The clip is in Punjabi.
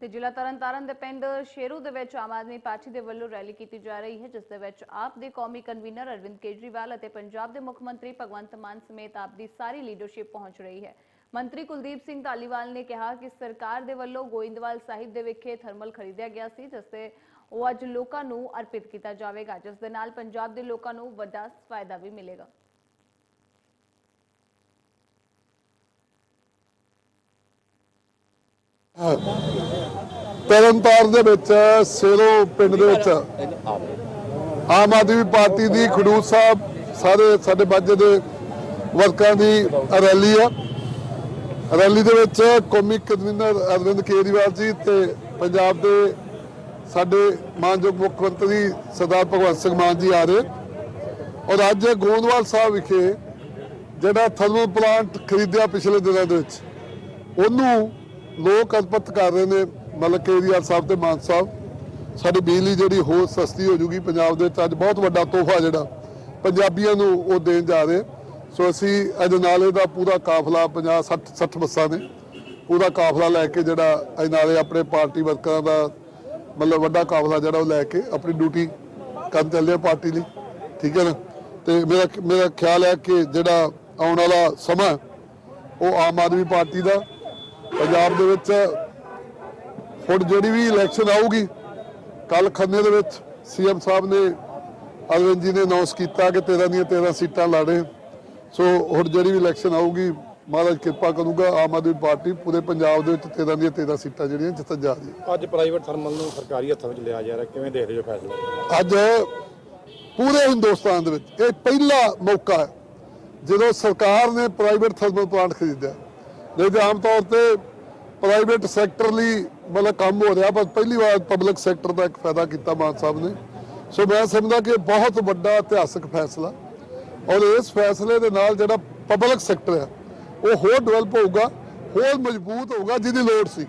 ਤੇ ਜ਼ਿਲ੍ਹਾ ਤਰਨਤਾਰਨ ਦੇ ਪਿੰਡ ਸ਼ੇਰੂ ਦੇ ਵਿੱਚ ਆਮ ਆਦਮੀ ਪਾਰਟੀ ਦੇ ਵੱਲੋਂ ਰੈਲੀ ਕੀਤੀ ਜਾ ਰਹੀ ਹੈ, ਜਿਸ ਦੇ ਵਿੱਚ ਆਪ ਦੇ ਕੌਮੀ ਕਨਵੀਨਰ ਅਰਵਿੰਦ ਕੇਜਰੀਵਾਲ ਅਤੇ ਪੰਜਾਬ ਦੇ ਮੁੱਖ ਮੰਤਰੀ ਭਗਵੰਤ ਮਾਨ ਸਮੇਤ ਆਪ ਦੀ ਸਾਰੀ ਲੀਡਰਸ਼ਿਪ ਪਹੁੰਚ ਰਹੀ ਹੈ। ਮੰਤਰੀ ਕੁਲਦੀਪ ਸਿੰਘ ਧਾਲੀਵਾਲ ਨੇ ਕਿਹਾ ਕਿ ਸਰਕਾਰ ਦੇ ਵੱਲੋਂ ਗੋਇੰਦਵਾਲ ਸਾਹਿਬ ਦੇ ਵਿਖੇ ਥਰਮਲ ਖਰੀਦਿਆ ਗਿਆ ਸੀ, ਜਿਸ ਤੇ ਉਹ ਅੱਜ ਲੋਕਾਂ ਨੂੰ ਅਰਪਿਤ ਕੀਤਾ ਜਾਵੇਗਾ, ਜਿਸ ਦੇ ਨਾਲ ਪੰਜਾਬ ਦੇ ਲੋਕਾਂ ਨੂੰ ਵੱਡਾ ਫਾਇਦਾ ਵੀ ਮਿਲੇਗਾ। ਤਰਨਤਾਰ ਦੇ ਵਿੱਚ, ਸੇਰੋ ਪਿੰਡ ਦੇ ਵਿੱਚ। ਆਮ ਆਦਮੀ ਪਾਰਟੀ ਦੀ ਖਡੂਰ ਸਾਹਿਬ, ਸਾਰੇ ਸਾਡੇ ਬਾਜੇ ਦੇ ਵਰਕਰਾਂ ਦੀ ਰੈਲੀ ਆ। ਰੈਲੀ ਦੇ ਵਿੱਚ ਕੌਮੀ ਕਨਵੀਨਰ ਅਰਵਿੰਦ ਕੇਜਰੀਵਾਲ ਜੀ ਤੇ ਪੰਜਾਬ ਦੇ ਸਾਡੇ ਮਾਨਯੋਗ ਮੁੱਖ ਮੰਤਰੀ ਸਰਦਾਰ ਭਗਵੰਤ ਸਿੰਘ ਮਾਨ ਜੀ ਆ ਰਹੇ। ਔਰ ਅੱਜ ਗੋਂਦਵਾਲ ਸਾਹਿਬ ਵਿਖੇ ਜਿਹੜਾ ਥਰਮਲ ਪਲਾਂਟ ਖਰੀਦਿਆ ਪਿਛਲੇ ਦਿਨਾਂ ਦੇ ਵਿੱਚ, ਉਹਨੂੰ ਲੋਕ ਅਰਪਿਤ ਕਰ ਰਹੇ ਨੇ। ਮਤਲਬ ਕੇਜਰੀਵਾਲ ਸਾਹਿਬ ਤੇ ਮਾਨ ਸਾਹਿਬ, ਸਾਡੀ ਬਿਜਲੀ ਜਿਹੜੀ ਹੋਰ ਸਸਤੀ ਹੋ ਜੂਗੀ ਪੰਜਾਬ ਦੇ ਵਿੱਚ, ਅੱਜ ਬਹੁਤ ਵੱਡਾ ਤੋਹਫਾ ਜਿਹੜਾ ਪੰਜਾਬੀਆਂ ਨੂੰ ਉਹ ਦੇਣ ਜਾ ਰਹੇ। ਸੋ ਅਸੀਂ ਅਜਨਾਲੇ ਦਾ ਪੂਰਾ ਕਾਫਲਾ 50 60 60 ਬੱਸਾਂ ਨੇ ਪੂਰਾ ਕਾਫਲਾ ਲੈ ਕੇ ਜਿਹੜਾ ਅਜਨਾਲੇ ਆਪਣੇ ਪਾਰਟੀ ਵਰਕਰਾਂ ਦਾ ਮਤਲਬ ਵੱਡਾ ਕਾਫਲਾ ਜਿਹੜਾ ਉਹ ਲੈ ਕੇ ਆਪਣੀ ਡਿਊਟੀ ਕਰਨ ਚੱਲੇ ਪਾਰਟੀ ਲਈ, ਠੀਕ ਹੈ ਨਾ? ਤੇ ਮੇਰਾ ਮੇਰਾ ਖਿਆਲ ਹੈ ਕਿ ਜਿਹੜਾ ਆਉਣ ਵਾਲਾ ਸਮਾਂ ਉਹ ਆਮ ਆਦਮੀ ਪਾਰਟੀ ਦਾ, ਪੰਜਾਬ ਦੇ ਵਿੱਚ ਹੁਣ ਜਿਹੜੀ ਵੀ ਇਲੈਕਸ਼ਨ ਆਊਗੀ ਕੱਲ ਖੰਨੇ ਦੇ ਵਿੱਚ ਸੀਐਮ ਸਾਹਿਬ ਨੇ ਅਰਵਿੰਦ ਜੀ ਨੇ ਅਨਾਉਂਸ ਕੀਤਾ ਕਿ 13 ਦੀਆਂ 13 ਸੀਟਾਂ ਲੜੇ ਸੋ ਹੁਣ ਜਿਹੜੀ ਵੀ ਇਲੈਕਸ਼ਨ ਆਊਗੀ ਮਹਾਰਾਜ ਕਿਰਪਾ ਕਰੂਗਾ ਆਮ ਆਦਮੀ ਪਾਰਟੀ ਪੂਰੇ ਪੰਜਾਬ ਦੇ ਵਿੱਚ 13 ਦੀਆਂ 13 ਸੀਟਾਂ ਜਿਹੜੀਆਂ ਜਿੱਤਣ ਜਾ ਰਹੀ ਹੈ। ਅੱਜ ਪ੍ਰਾਈਵੇਟ ਥਰਮਲ ਨੂੰ ਸਰਕਾਰੀ ਹੱਥਾਂ ਵਿੱਚ ਲਿਆ ਜਾ ਰਿਹਾ ਕਿਵੇਂ ਦੇਖਦੇ ਹੋ ਫੈਸਲਾ? ਅੱਜ ਪੂਰੇ ਹਿੰਦੁਸਤਾਨ ਦੇ ਵਿੱਚ ਇਹ ਪਹਿਲਾ ਮੌਕਾ ਹੈ ਜਦੋਂ ਸਰਕਾਰ ਨੇ ਪ੍ਰਾਈਵੇਟ ਥਰਮਲ ਪਲਾਂਟ ਖਰੀਦਿਆ। ਨਹੀਂ ਤੇ ਆਮ ਤੌਰ ਤੇ ਪ੍ਰਾਈਵੇਟ ਸੈਕਟਰ ਲਈ ਮਤਲਬ ਕੰਮ ਹੋ ਰਿਹਾ, ਪਰ ਪਹਿਲੀ ਵਾਰ ਪਬਲਿਕ ਸੈਕਟਰ ਦਾ ਇੱਕ ਫਾਇਦਾ ਕੀਤਾ ਮਾਨ ਸਾਹਿਬ ਨੇ। ਸੋ ਮੈਂ ਸਮਝਦਾ ਕਿ ਬਹੁਤ ਵੱਡਾ ਇਤਿਹਾਸਕ ਫੈਸਲਾ। ਔਰ ਇਸ ਫੈਸਲੇ ਦੇ ਨਾਲ ਜਿਹੜਾ ਪਬਲਿਕ ਸੈਕਟਰ ਹੈ ਉਹ ਹੋਰ ਡਿਵੈਲਪ ਹੋਊਗਾ, ਹੋਰ ਮਜ਼ਬੂਤ ਹੋਊਗਾ, ਜਿਹਦੀ ਲੋੜ ਸੀ